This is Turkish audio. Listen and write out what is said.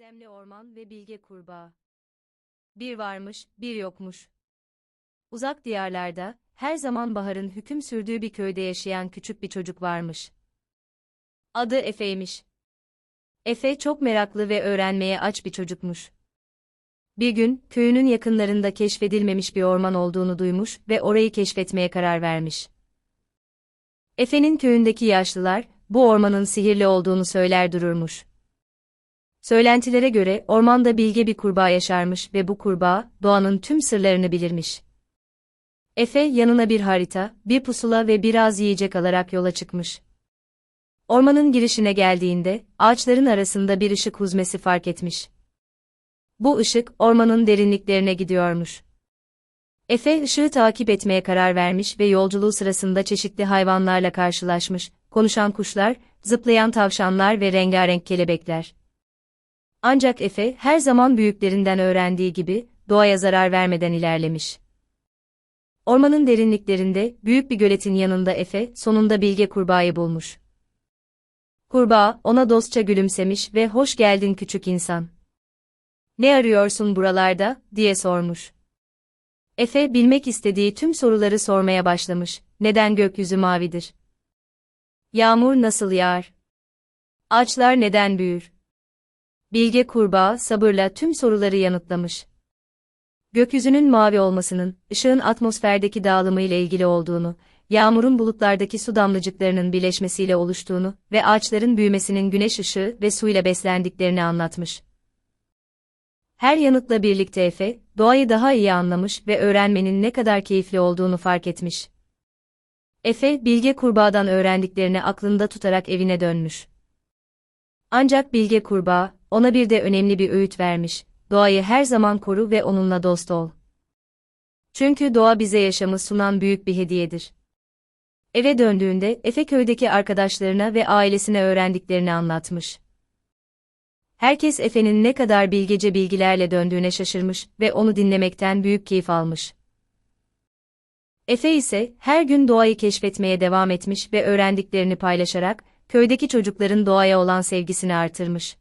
Gizemli Orman ve Bilge Kurbağa Bir varmış, bir yokmuş. Uzak diyarlarda, her zaman baharın hüküm sürdüğü bir köyde yaşayan küçük bir çocuk varmış. Adı Efe'ymiş. Efe çok meraklı ve öğrenmeye aç bir çocukmuş. Bir gün, köyünün yakınlarında keşfedilmemiş bir orman olduğunu duymuş ve orayı keşfetmeye karar vermiş. Efe'nin köyündeki yaşlılar, bu ormanın sihirli olduğunu söyler dururmuş. Söylentilere göre ormanda bilge bir kurbağa yaşarmış ve bu kurbağa, doğanın tüm sırlarını bilirmiş. Efe yanına bir harita, bir pusula ve biraz yiyecek alarak yola çıkmış. Ormanın girişine geldiğinde, ağaçların arasında bir ışık huzmesi fark etmiş. Bu ışık, ormanın derinliklerine gidiyormuş. Efe ışığı takip etmeye karar vermiş ve yolculuğu sırasında çeşitli hayvanlarla karşılaşmış, konuşan kuşlar, zıplayan tavşanlar ve rengarenk kelebekler. Ancak Efe her zaman büyüklerinden öğrendiği gibi, doğaya zarar vermeden ilerlemiş. Ormanın derinliklerinde, büyük bir göletin yanında Efe, sonunda bilge kurbağayı bulmuş. Kurbağa, ona dostça gülümsemiş ve hoş geldin küçük insan. Ne arıyorsun buralarda, diye sormuş. Efe bilmek istediği tüm soruları sormaya başlamış. Neden gökyüzü mavidir? Yağmur nasıl yağar? Ağaçlar neden büyür? Bilge kurbağa sabırla tüm soruları yanıtlamış. Gökyüzünün mavi olmasının, ışığın atmosferdeki dağılımıyla ilgili olduğunu, yağmurun bulutlardaki su damlacıklarının birleşmesiyle oluştuğunu ve ağaçların büyümesinin güneş ışığı ve suyla beslendiklerini anlatmış. Her yanıtla birlikte Efe, doğayı daha iyi anlamış ve öğrenmenin ne kadar keyifli olduğunu fark etmiş. Efe, Bilge Kurbağa'dan öğrendiklerini aklında tutarak evine dönmüş. Ancak Bilge Kurbağa, ona bir de önemli bir öğüt vermiş, doğayı her zaman koru ve onunla dost ol. Çünkü doğa bize yaşamı sunan büyük bir hediyedir. Eve döndüğünde Efe köydeki arkadaşlarına ve ailesine öğrendiklerini anlatmış. Herkes Efe'nin ne kadar bilgece bilgilerle döndüğüne şaşırmış ve onu dinlemekten büyük keyif almış. Efe ise her gün doğayı keşfetmeye devam etmiş ve öğrendiklerini paylaşarak köydeki çocukların doğaya olan sevgisini artırmış.